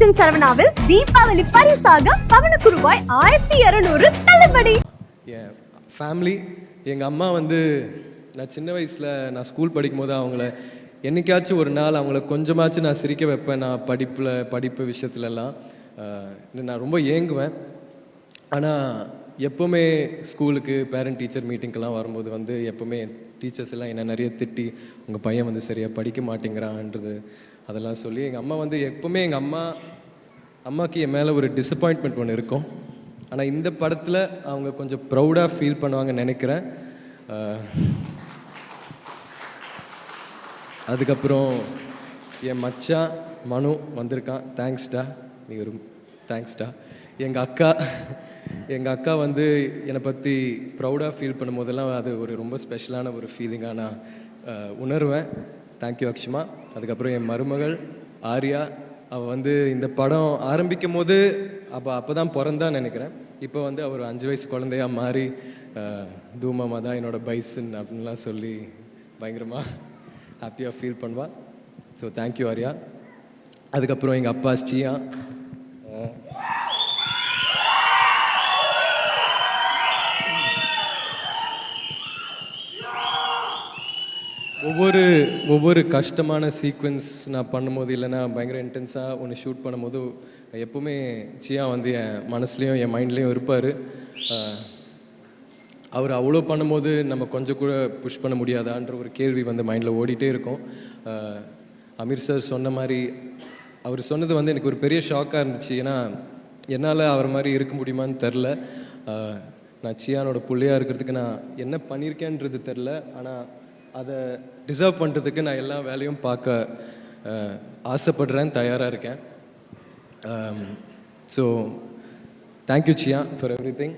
ராஜன் சரவணாவில் தீபாவளி பரிசாக பவனுக்கு ரூபாய் ஆயிரத்தி இருநூறு தள்ளுபடி. என் ஃபேமிலி எங்கள் அம்மா வந்து நான் சின்ன வயசில் நான் ஸ்கூல் படிக்கும்போது அவங்கள என்னைக்காச்சும் ஒரு நாள் அவங்கள கொஞ்சமாச்சும் நான் சிரிக்க வைப்பேன் நான் படிப்பில் படிப்பு விஷயத்துலலாம். நான் ரொம்ப ஏங்குவேன். ஆனால் எப்போவுமே ஸ்கூலுக்கு பேரண்ட் டீச்சர் மீட்டிங்க்கெல்லாம் வரும்போது வந்து எப்போவுமே டீச்சர்ஸ் எல்லாம் என்ன நிறைய திட்டி உங்கள் பையன் வந்து சரியாக படிக்க மாட்டேங்கிறான்றது. அதெல்லாம் சொல்லி எங்கள் அம்மா வந்து எப்போவுமே எங்கள் அம்மா அம்மாவுக்கு என் மேலே ஒரு டிசப்பாயின்ட்மெண்ட் ஒன்று இருக்கும். ஆனால் இந்த படத்தில் அவங்க கொஞ்சம் ப்ரௌடாக ஃபீல் பண்ணுவாங்கன்னு நினைக்கிறேன். அதுக்கப்புறம் என் மச்சான் மனு வந்திருக்கான். தேங்க்ஸ்டா நீ ஒரு தேங்க்ஸ்டா எங்கள் அக்கா எங்கள் அக்கா வந்து என்னை பற்றி ப்ரௌடாக ஃபீல் பண்ணும் போதெல்லாம் அது ஒரு ரொம்ப ஸ்பெஷலான ஒரு ஃபீலிங்காக நான் உணர்வேன். Thank you Akshama. அதுக்கப்புறம் என் மருமகள் ஆர்யா. அவள் வந்து இந்த படம் ஆரம்பிக்கும் போது அப்போ அப்போ தான் பிறந்தான்னு நினைக்கிறேன். இப்போ வந்து அவர் அஞ்சு வயசு குழந்தையா மாறி தூமாமா தான் என்னோட பைசன் அப்படின்லாம் சொல்லி பயங்கரமாக ஹாப்பியாக ஃபீல் பண்ணுவாள் ஸோ தேங்க்யூ ஆர்யா. அதுக்கப்புறம் எங்கள் அப்பா ஸ்ரீயா. ஒவ்வொரு ஒவ்வொரு கஷ்டமான சீக்வென்ஸ் நான் பண்ணும்போது இல்லைன்னா பயங்கர இன்டென்ஸாக ஒன்று ஷூட் பண்ணும்போது எப்போவுமே சியா வந்து என் மனசுலேயும் என் மைண்ட்லேயும் இருப்பார். அவர் அவ்வளோ பண்ணும்போது நம்ம கொஞ்சம் கூட புஷ் பண்ண முடியாதான்ற ஒரு கேள்வி வந்து மைண்டில் ஓடிட்டே இருக்கும். அமீர் சார் சொன்ன மாதிரி அவர் சொன்னது வந்து எனக்கு ஒரு பெரிய ஷாக்காக இருந்துச்சு. ஏன்னா என்னால் அவர் மாதிரி இருக்க முடியுமான்னு தெரில நான் சியானோட பிள்ளையாக இருக்கிறதுக்கு நான் என்ன பண்ணியிருக்கேன்றது தெரில ஆனால் அதை டிசர்வ் பண்ணுறதுக்கு நான் எல்லா வேலையும் பார்க்க ஆசைப்படுறேன் தயாராக இருக்கேன். So thank you Siya for everything